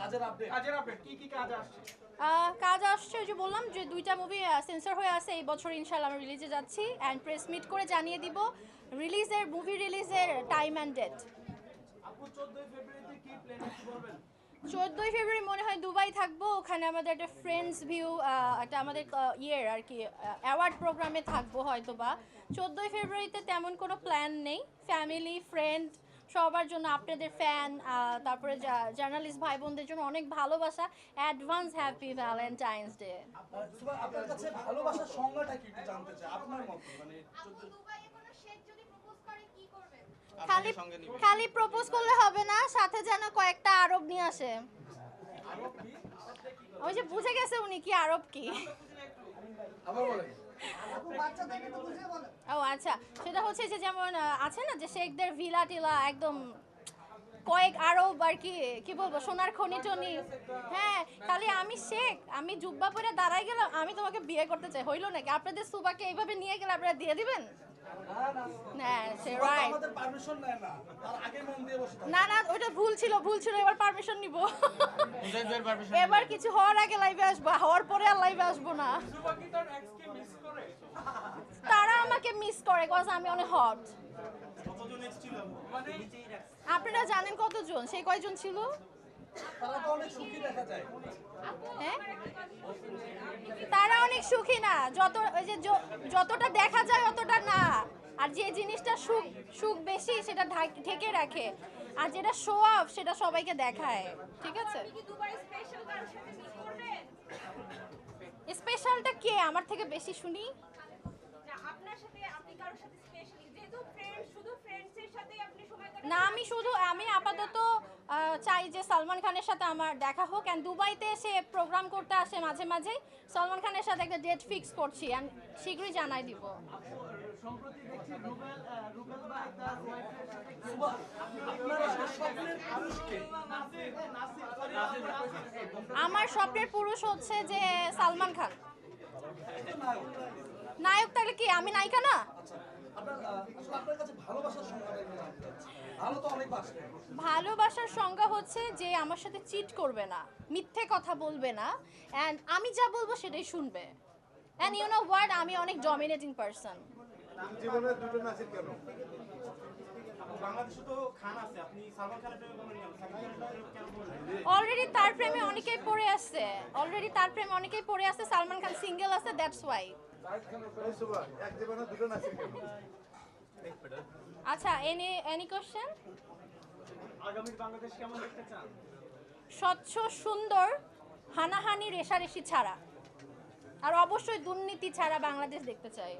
কাজের আপডেট কাজের আপডেট কি কি কাজ আসছে? কাজ আসছে ওই যে বললাম যে দুইটা মুভি সেন্সর হয়ে আছে এই বছর ইনশাল্লাহ আমরা রিলিজে যাচ্ছি অ্যান্ড প্রেস মিট করে জানিয়ে দিব রিলিজের মুভি রিলিজের টাইম অ্যান্ড ডেট আপু 14 ফেব্রুয়ারিতে কি প্ল্যান কি করবেন চোদ্দোই ফেব্রুয়ারি মনে হয় দুবাই থাকব ওখানে আমাদের একটা ফ্রেন্ডস ভিউ একটা আমাদের ইয়ের আর কি অ্যাওয়ার্ড প্রোগ্রামে থাকব হয়তো বা চোদ্দোই ফেব্রুয়ারিতে তেমন কোনো প্ল্যান নেই ফ্যামিলি ফ্রেন্ড সবার জন্য আপনাদের ফ্যান তারপরে জার্নালিস্ট ভাই বোনদের জন্য অনেক ভালোবাসা। অ্যাডভান্স হ্যাপি ভ্যালেন্টাইন্স ডে আপনার কাছে ভালোবাসার সংজ্ঞাটা কি একটু জানতে চাই আপনার মত? মানে আপু দুবাইয়ে কোনো শেখ যদি প্রপোজ করে কি করবেন? খালি খালি প্রপোজ করলে হবে না সাথে যেন কয়েকটা আরব নিয়ে আসে। ওই যে বুঝে গেছে উনি কি আরব কি। আবার বলেন। ও আচ্ছা সেটা হচ্ছে যে যেমন আছে না যে শেখদের ভিলা টিলা একদম কয়েক আরও আর কি কি বলব সোনার খনি টনি। হ্যাঁ খালি আমি শেখ আমি জুব্বা পরে দাঁড়াই গেলাম আমি তোমাকে বিয়ে করতে চাই। হইল নাকি? আপনাদের সুবাকে এইভাবে নিয়ে গেলে আপনারা দিয়ে দিবেন? না না মন না না ভুল ছিল ভুল ছিল এবার পারমিশন নিব। এবার কিছু হওয়ার আগে লাইভে আসব হওয়ার পরে আর লাইভে আসব না সুবা কি তার এক্সকে মিস করে কজ আমি অনেক হট আপনারা জানেন কতজন? সেই কয়জন ছিল? তারা অনেক সুখী হ্যাঁ? তারা অনেক সুখী না। যত ওই যে যতটা দেখা যায় অতটা না। আর যে জিনিসটা সুখ সুখ বেশি সেটা ঢাক- রাখে। আর যেটা শো অফ সেটা সবাইকে দেখায়। ঠিক আছে? স্পেশালটা কে? আমার থেকে বেশি শুনি না আপনার সাথে আপনি কারোর সাথে স্পেশালি যেহেতু ফ্রেন্ড শুধু ফ্রেন্ডসের সাথেই আপনি সময় কাটান না আমি শুধু আমি আপাতত চাই যে সালমান খানের সাথে আমার দেখা হোক। অ্যান্ড দুবাইতে সে প্রোগ্রাম করতে আসে মাঝে মাঝে। সালমান খানের সাথে একটা ডেট ফিক্স করছি। অ্যান্ড শীঘ্রই জানাই দিব। আমার স্বপ্নের পুরুষ হচ্ছে যে সালমান খান। নায়ক তাহলে কি? আমি নায়িকা না? আপনার আসলে আপনার কাছে ভালোবাসার সংজ্ঞাটা একটু জানতে চাচ্ছি। ভালো তো অনেক বাসে। ভালোবাসার সংজ্ঞা হচ্ছে যে আমার সাথে চিট করবে না মিথ্যে কথা বলবে না অ্যান্ড আমি যা বলব সেটাই শুনবে। অ্যান্ড ইউ নো ওয়ার্ড আমি অনেক ডমিনেটিং পারসন জীবনে দুটো নাসির কেন? বাংলাদেশে তো খান আছে আপনি সালমান খানের প্রেমে বলেন কেন? সাকিব খানের প্রেমে কেন বলেন অলরেডি তার প্রেমে অনেকেই পড়ে আছে। অলরেডি তার প্রেমে অনেকেই পড়ে আছে সালমান খান সিঙ্গেল আছে দ্যাটস ওয়াই আচ্ছা এনি এনি কোশ্চেন আগামী বাংলাদেশ কেমন দেখতে চান? স্বচ্ছ সুন্দর হানাহানি রেশারেশি ছাড়া। আর অবশ্যই দুর্নীতি ছাড়া বাংলাদেশ দেখতে চাই।